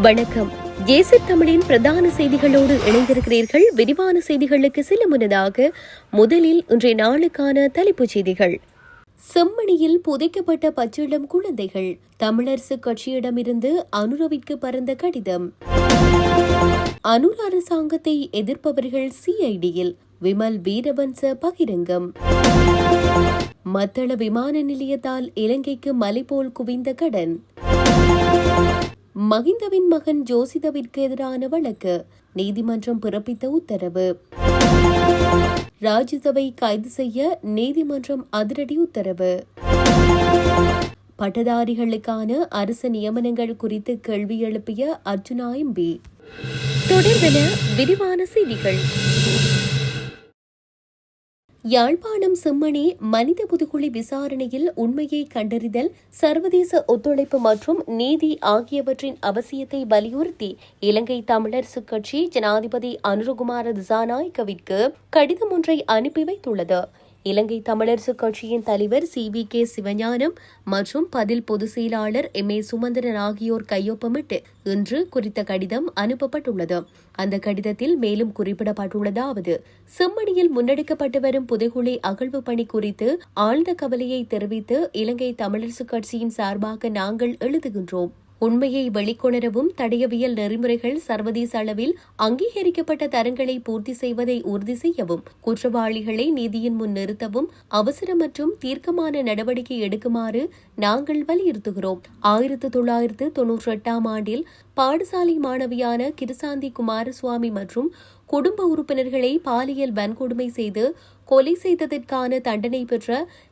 வணக்கம். ஏசி தமிழின் பிரதான செய்திகளோடு இணைந்திருக்கிறீர்கள். விரிவான செய்திகளுக்கு சில முன்னதாக முதலில் இன்றைய நாளுக்கான தலைப்புச் செய்திகள். செம்மணியில் புதைக்கப்பட்ட பச்சிளம் குழந்தைகள். தமிழரசு கட்சியிடமிருந்து அனுரவிற்கு பறந்த கடிதம். அனுர் அரசாங்கத்தை எதிர்ப்பவர்கள் சிஐடியில் விமல் வீரவன்ச பகிரங்கம். மத்தள விமான நிலையத்தால் இலங்கைக்கு மலை போல் குவிந்த கடன். மகிந்தவின் மகன் ஜோசிதவிற்கு எதிரான வழக்கு. நீதிமன்றம் பிறப்பித்த உத்தரவு. ராஜ்யசபை கைது செய்ய நீதிமன்றம் அதிரடி உத்தரவு. பட்டதாரிகளுக்கான அரசு நியமனங்கள் குறித்து கேள்வி எழுப்பிய அர்ஜுனா எம்பி. தொடர்பென விரிவான செய்திகள். யாழ்ப்பாணம் செம்மணி மனித புதுகுழி விசாரணையில் உண்மையை கண்டறிதல் சர்வதேச ஒத்துழைப்பு மற்றும் நீதி ஆகியவற்றின் அவசியத்தை வலியுறுத்தி இலங்கை தமிழரசு கட்சி ஜனாதிபதி அனுருகுமார திசாநாயக்கவிற்கு கடிதம் ஒன்றை அனுப்பி வைத்துள்ளது. இலங்கை தமிழரசுக் கட்சியின் தலைவர் சி. வி. கே. சிவஞானம் மற்றும் பதில் பொதுச் செயலாளர் எம். ஏ. சுமந்திரன் ஆகியோர் கையொப்பமிட்டு இன்று குறித்த கடிதம் அனுப்பப்பட்டுள்ளது. அந்த கடிதத்தில் மேலும் குறிப்பிடப்பட்டுள்ளதாவது செம்மணியில் முன்னெடுக்கப்பட்டு வரும் புதைகுழி அகழ்வு பணி குறித்து ஆழ்ந்த கவலையை தெரிவித்து இலங்கை தமிழரசுக் கட்சியின் சார்பாக நாங்கள் எழுதுகின்றோம். உண்மையை வெளிக்கொணரவும் தடயவியல் நெறிமுறைகள் சர்வதேச அளவில் அங்கீகரிக்கப்பட்ட தரங்களை பூர்த்தி செய்வதை உறுதி செய்யவும் குற்றவாளிகளை நீதியின் முன் நிறுத்தவும் அவசர மற்றும் தீர்க்கமான நடவடிக்கை எடுக்குமாறு நாங்கள் வலியுறுத்துகிறோம். ஆயிரத்து தொள்ளாயிரத்து தொன்னூற்றி எட்டாம் ஆண்டில் பாடசாலை மாணவியான கிருசாந்தி குமாரசுவாமி மற்றும் குடும்ப உறுப்பினர்களை பாலியல் வன்கொடுமை செய்து கொலை செய்ததற்கான தண்டனை பெற்ற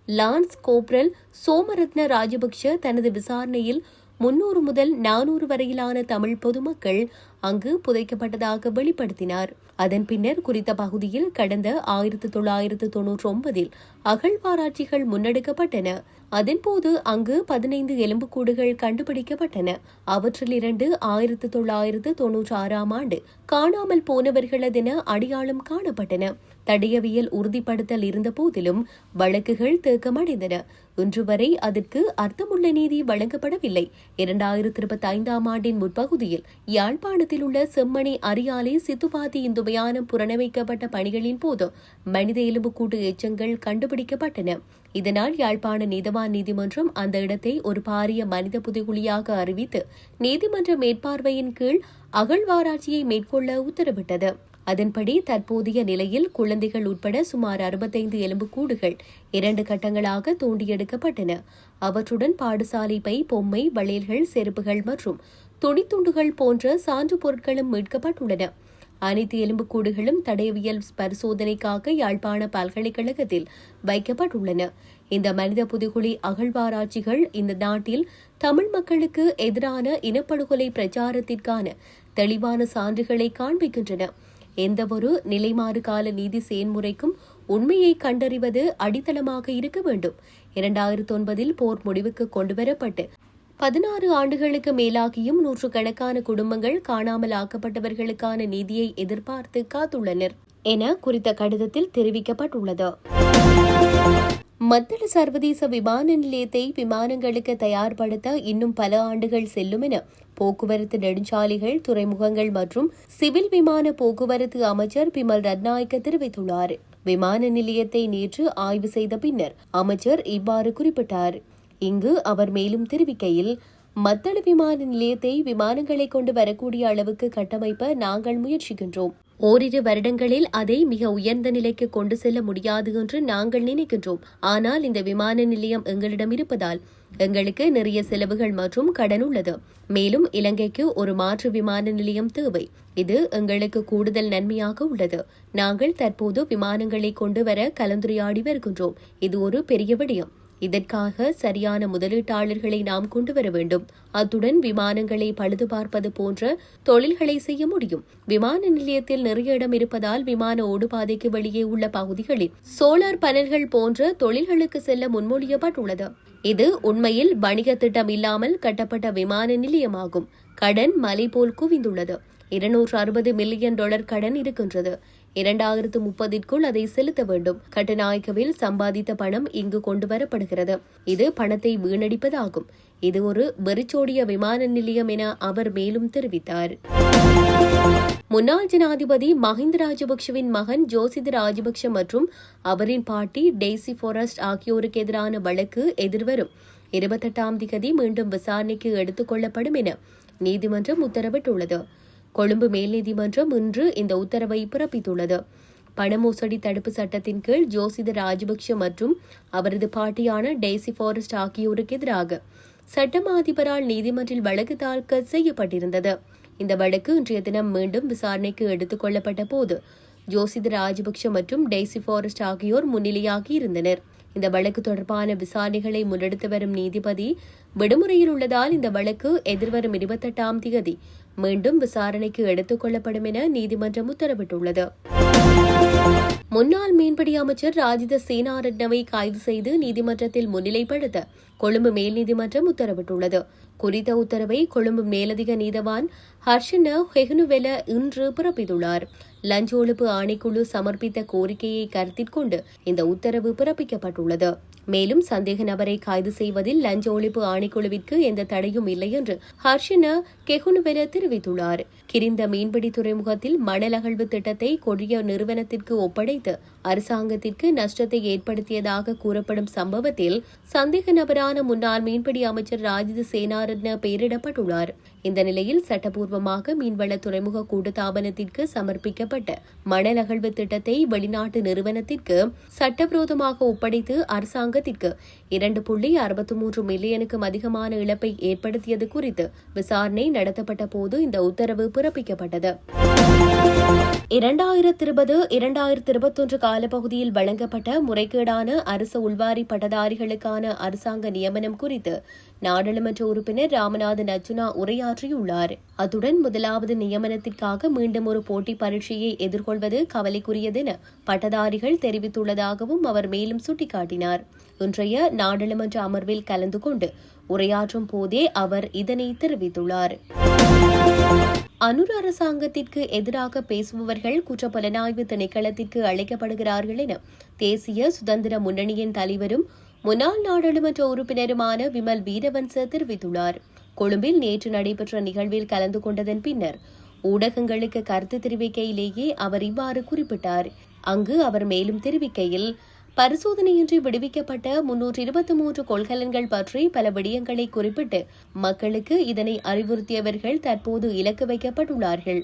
லான்ஸ் கோப்ரல் சோமரத்ன ராஜபக்ஷ தனது விசாரணையில் முன்னூறு முதல் நானூறு வரையிலான தமிழ் பொதுமக்கள் அங்கு புதைக்கப்பட்டதாக வெளிப்படுத்தினார். அதன் பின்னர் குறித்த பகுதியில் கடந்த ஆயிரத்து தொள்ளாயிரத்து தொன்னூற்றி ஒன்பதில் அகழ்வாராய்ச்சிகள் முன்னெடுக்கப்பட்டன. அதன்போது அங்கு பதினைந்து எலும்புக்கூடுகள் கண்டுபிடிக்கப்பட்டன. அவற்றில் இரண்டு ஆயிரத்து தொள்ளாயிரத்து தொன்னூற்றி ஆறாம் ஆண்டு காணாமல் போனவர்களதென அடையாளம் காணப்பட்டன. தடயவியல் உறுதிப்படுத்தல் இருந்த போதிலும் வழக்குகள் தேக்கமடைந்தன. இன்று வரை அதற்கு அர்த்தமுள்ள நீதி வழங்கப்படவில்லை. இரண்டாயிரத்தி இருபத்தி ஐந்தாம் ஆண்டின் முற்பகுதியில் யாழ்ப்பாணத்தில் உள்ள செம்மணி அரியாலை சித்துபாதி இந்து புரணமைக்கப்பட்ட புறணமைக்கப்பட்ட பணிகளின் போது மனித எலும்புக்கூட்டு எச்சங்கள் கண்டுபிடிக்கப்பட்டன. இதனால் யாழ்ப்பாண நீதவான் நீதிமன்றம் அந்த இடத்தை ஒரு பாரிய மனித புதைகுழியாக அறிவித்து நீதிமன்ற மேற்பார்வையின் கீழ் அகழ்வாராய்ச்சியை மேற்கொள்ள உத்தரவிட்டது. அதன்படி தற்போதைய நிலையில் குழந்தைகள் உட்பட சுமார் அறுபத்தைந்து எலும்புக்கூடுகள் இரண்டு கட்டங்களாக தோண்டியெடுக்கப்பட்டன. அவற்றுடன் பாடசாலை பை பொம்மை வளையல்கள் செருப்புகள் மற்றும் துணித்துண்டுகள் போன்ற சான்று பொருட்களும் மீட்கப்பட்டுள்ளன. அனைத்து எலும்புக்கூடுகளும் தடயவியல் பரிசோதனைக்காக யாழ்ப்பாண பல்கலைக்கழகத்தில் வைக்கப்பட்டுள்ளன. இந்த மனித புதுகுழி அகழ்வாராய்ச்சிகள் இந்த நாட்டில் தமிழ் மக்களுக்கு எதிரான இனப்படுகொலை பிரச்சாரத்திற்கான தெளிவான சான்றுகளை காண்பிக்கின்றன. எந்தவொரு நிலைமாறு கால நீதி செயன்முறைக்கும் உண்மையை கண்டறிவது அடித்தளமாக இருக்க வேண்டும். இரண்டாயிரத்தி ஒன்பதில் போர் முடிவுக்கு கொண்டுவரப்பட்டு பதினாறு ஆண்டுகளுக்கு மேலாகியும் நூற்றுக்கணக்கான குடும்பங்கள் காணாமல் ஆக்கப்பட்டவர்களுக்கான நீதியை எதிர்பார்த்து காத்துள்ளனர் என குறித்த கடிதத்தில் தெரிவிக்கப்பட்டுள்ளது. மத்தள சர்வதேச விமான நிலையத்தை விமானங்களுக்கு தயார்படுத்த இன்னும் பல ஆண்டுகள் செல்லும் என போக்குவரத்து நெடுஞ்சாலைகள் துறைமுகங்கள் மற்றும் சிவில் விமான போக்குவரத்து அமைச்சர் பிமல் ரத்நாயக்க தெரிவித்துள்ளார். விமான நிலையத்தை நேற்று ஆய்வு செய்த பின்னர் அமைச்சர் இவ்வாறு குறிப்பிட்டார். இங்கு அவர் மேலும் தெரிவிக்கையில் மத்தள விமான நிலையத்தை விமானங்களை கொண்டு வரக்கூடிய அளவுக்கு கட்டமைப்ப நாங்கள் முயற்சிக்கின்றோம். ஓரிரு வருடங்களில் அதை மிக உயர்ந்த நிலைக்கு கொண்டு செல்ல முடியாது என்று நாங்கள் நினைக்கின்றோம். ஆனால் இந்த விமான நிலையம் எங்களிடம் இருப்பதால் எங்களுக்கு நிறைய செலவுகள் மற்றும் கடன் உள்ளது. மேலும் இலங்கைக்கு ஒரு மாற்று விமான நிலையம் தேவை. இது எங்களுக்கு கூடுதல் நன்மையாக உள்ளது. நாங்கள் தற்போது விமானங்களை கொண்டு வர கலந்துரையாடி வருகின்றோம். இது ஒரு பெரிய விடயம். இதற்காக சரியான முதலீட்டாளர்களை நாம் கொண்டு வர வேண்டும். அத்துடன் விமானங்களை பழுது பார்ப்பது போன்ற தொழில்களை செய்ய முடியும். விமான நிலையத்தில் நிறைய இடம் இருப்பதால் விமான ஓடுபாதைக்கு வெளியே உள்ள பகுதிகளில் சோலார் பனல்கள் போன்ற தொழில்களுக்கு செல்ல முன்மொழியப்பட்டுள்ளது. இது உண்மையில் வணிக திட்டம் இல்லாமல் கட்டப்பட்ட விமான நிலையமாகும். கடன் மலை போல் குவிந்துள்ளது. இருநூற்று அறுபது மில்லியன் டாலர் கடன் இருக்கின்றது. இரண்டாயிரத்து முப்பதிற்குள் அதை செலுத்த வேண்டும். கட்டுநாயக்கவில் சம்பாதித்த பணம் இங்கு கொண்டு வரப்படுகிறது இது பணத்தை வீணடிப்பதாகும். இது ஒரு வெறிச்சோடிய விமான நிலையம் என அவர் மேலும் தெரிவித்தார். முன்னாள் ஜனாதிபதி மஹிந்த ராஜபக்ஷவின் மகன் ஜோசித் ராஜபக்ஷ மற்றும் அவரின் பாட்டி டெய்சி ஃபாரஸ்ட் ஆகியோருக்கு எதிரான வழக்கு எதிர்வரும். இருபத்தெட்டாம் திகதி மீண்டும் விசாரணைக்கு எடுத்துக் கொள்ளப்படும் என நீதிமன்றம் உத்தரவிட்டுள்ளது. கொழும்பு மேல் நீதிமன்றம் இன்று இந்த உத்தரவை பிறப்பித்துள்ளது. பண மோசடி தடுப்பு சட்டத்தின் கீழ் ஜோசித ராஜபக்ஷ மற்றும் அவரது பாட்டியான டேசி ஃபாரஸ்ட் ஆகியோருக்கு எதிராக சட்டம் அதிபரால் நீதிமன்றில் வழக்கு தாக்கல் செய்யப்பட்டிருந்தது. இந்த வழக்கு இன்றைய தினம் மீண்டும் விசாரணைக்கு எடுத்துக் கொள்ளப்பட்ட போது ஜோசித ராஜபக்ஷ மற்றும் டெய்சி ஃபாரஸ்ட் ஆகியோர் முன்னிலையாகி இருந்தனர். இந்த வழக்கு தொடர்பான விசாரணைகளை முன்னெடுத்து வரும் நீதிபதி விடுமுறையில் உள்ளதால் இந்த வழக்கு எதிர்வரும் இருபத்தெட்டாம் தேதி மீண்டும் விசாரணைக்கு எடுத்துக் கொள்ளப்படும் என நீதிமன்றம் உத்தரவிட்டுள்ளது. முன்னாள் மீன்பிடி அமைச்சர் ராஜித சேனாரட்னவை கைது செய்து நீதிமன்றத்தில் முன்னிலைப்படுத்த கொழும்பு மேல் நீதிமன்றம் உத்தரவிட்டுள்ளது. குறித்த உத்தரவை கொழும்பு மேலதிக நீதவான் ஹர்ஷன ஹெகுனுவெல இன்று பிறப்பித்துள்ளார். லஞ்ச ஒழிப்பு ஆணைக்குழு சமர்ப்பித்த கோரிக்கையை கருத்தில் கொண்டு இந்த உத்தரவு பிறப்பிக்கப்பட்டுள்ளது. மேலும் சந்தேக நபரை கைது செய்வதில் லஞ்ச ஒழிப்பு ஆணைக்குழுவிற்கு எந்த தடையும் இல்லை என்று ஹர்ஷன கெகுனுவெல தெரிவித்துள்ளார். கிரிந்த மீன்பிடி துறைமுகத்தில் மணல் அகழ்வு திட்டத்தை கொடிய நிறுவனத்திற்கு ஒப்படைத்து அரசாங்கத்திற்கு நஷ்டத்தை ஏற்படுத்தியதாக கூறப்படும் சம்பவத்தில் சந்தேக நபரான முன்னாள் மீன்பிடி அமைச்சர் ராஜித சேனாரத்ன பெயரிடப்பட்டுள்ளார். இந்த நிலையில் சட்டப்பூர்வமாக மீன்வள துறைமுக கூட்டுத்தாபனத்திற்கு சமர்ப்பிக்கப்பட்ட மணல் அகழ்வு திட்டத்தை வெளிநாட்டு நிறுவனத்திற்கு சட்டவிரோதமாக ஒப்படைத்து அரசாங்கத்திற்கு இரண்டு புள்ளி அறுபத்தி மூன்று மில்லியனுக்கும் அதிகமான இழப்பை ஏற்படுத்தியது குறித்து விசாரணை நடத்தப்பட்ட போது இந்த உத்தரவு பிறப்பிக்கப்பட்டது. இரண்டாயிரத்தி இருபது இரண்டாயிரத்தி இருபத்தொன்று காலப்பகுதியில் வழங்கப்பட்ட முறைகேடான அரசு உள்வாரி பட்டதாரிகளுக்கான அரசாங்க நியமனம் குறித்து நாடாளுமன்ற உறுப்பினர் ராமநாதன் அர்ஜுனா உரையாற்றியுள்ளார். அத்துடன் முதலாவது நியமனத்திற்காக மீண்டும் ஒரு போட்டி பரீட்சையை எதிர்கொள்வது கவலைக்குரியதென பட்டதாரிகள் தெரிவித்துள்ளதாகவும் அவர் மேலும் சுட்டிக்காட்டினார். இன்றைய நாடாளுமன்ற அமர்வில் கலந்து கொண்டு உரையாற்றும் போதே அவர் இதனை தெரிவித்துள்ளார். அனுர் அரசாங்கத்திற்கு எதிராக பேசுபவர்கள் குற்றப்புலனாய்வு திணைக்களத்திற்கு அழைக்கப்படுகிறார்கள் என தேசிய சுதந்திர முன்னணியின் தலைவரும் முன்னாள் நாடாளுமன்ற உறுப்பினருமான விமல் வீரவன்ச தெரிவித்துள்ளார். கொழும்பில் நேற்று நடைபெற்ற நிகழ்வில் கலந்து கொண்டதன் பின்னர் ஊடகங்களுக்கு கருத்து தெரிவிக்கையிலேயே அவர் இவ்வாறு குறிப்பிட்டார். அங்கு அவர் மேலும் தெரிவிக்கையில் பரிசோதனையின்றி விடுவிக்கப்பட்ட முன்னூற்று இருபத்தி மூன்று கொள்கலன்கள் பற்றி பல விடயங்களை குறிப்பிட்டு மக்களுக்கு இதனை அறிவுறுத்தியவர்கள் தற்போது இலக்கு வைக்கப்பட்டுள்ளார்கள்.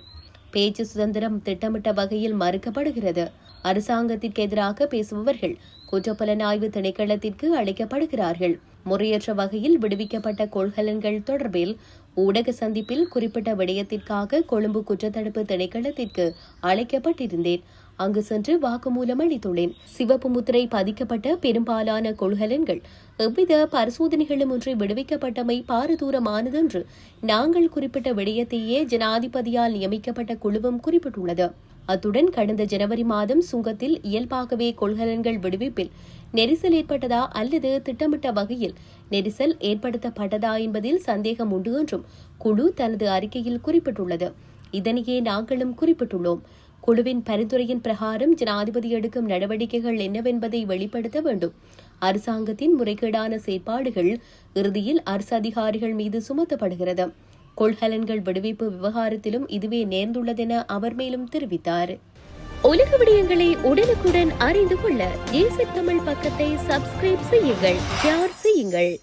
பேச்சு சுதந்திரம் திட்டமிட்ட வகையில் மறுக்கப்படுகிறது. அரசாங்கத்திற்கு எதிராக பேசுபவர்கள் குற்றப்புலனாய்வு திணைக்களத்திற்கு அழைக்கப்படுகிறார்கள். முறையற்ற வகையில் விடுவிக்கப்பட்ட கொள்கலன்கள் தொடர்பில் ஊடக சந்திப்பில் குறிப்பிட்ட விடயத்திற்காக கொழும்பு குற்றத்தடுப்பு திணைக்களத்திற்கு அழைக்கப்பட்டிருந்தேன். அங்கு சென்று வாக்குமூலம் அளித்துள்ளேன். சிவப்பு முத்திரை பதிக்கப்பட்ட பெரும்பாலான கொள்கலன்கள் எவ்வித பரிசோதனைகளும் ஒன்றை விடுவிக்கப்பட்டமை பாரதூரமானதென்று நாங்கள் குறிப்பிட்ட விடயத்தையே ஜனாதிபதியால் நியமிக்கப்பட்ட குழுவும் குறிப்பிட்டுள்ளது. அத்துடன் கடந்த ஜனவரி மாதம் சுங்கத்தில் இயல்பாகவே கொள்கலன்கள் விடுவிப்பில் நெரிசல் ஏற்பட்டதா அல்லது திட்டமிட்ட வகையில் நெரிசல் ஏற்படுத்தப்பட்டதா என்பதில் சந்தேகம் உண்டு என்றும் குழு தனது அறிக்கையில் குறிப்பிட்டுள்ளது. இதனையே நாங்களும் குறிப்பிட்டுள்ளோம். குழுவின் பரிந்துரையின் பிரகாரம் ஜனாதிபதி எடுக்கும் நடவடிக்கைகள் என்னவென்பதை வெளிப்படுத்த வேண்டும். அரசாங்கத்தின் முறைகேடான செயற்பாடுகள் இறுதியில் அரசு அதிகாரிகள் மீது சுமத்தப்படுகிறது. கொள்கலன்கள் விடுவிப்பு விவகாரத்திலும் இதுவே நேர்ந்துள்ளதென அவர் மேலும் தெரிவித்தார். உலக விடயங்களை உடனுக்குடன் அறிந்து கொள்ள தமிழ் பக்கத்தை சப்ஸ்கிரைப் செய்யுங்கள் ஷேர் செய்யுங்கள்.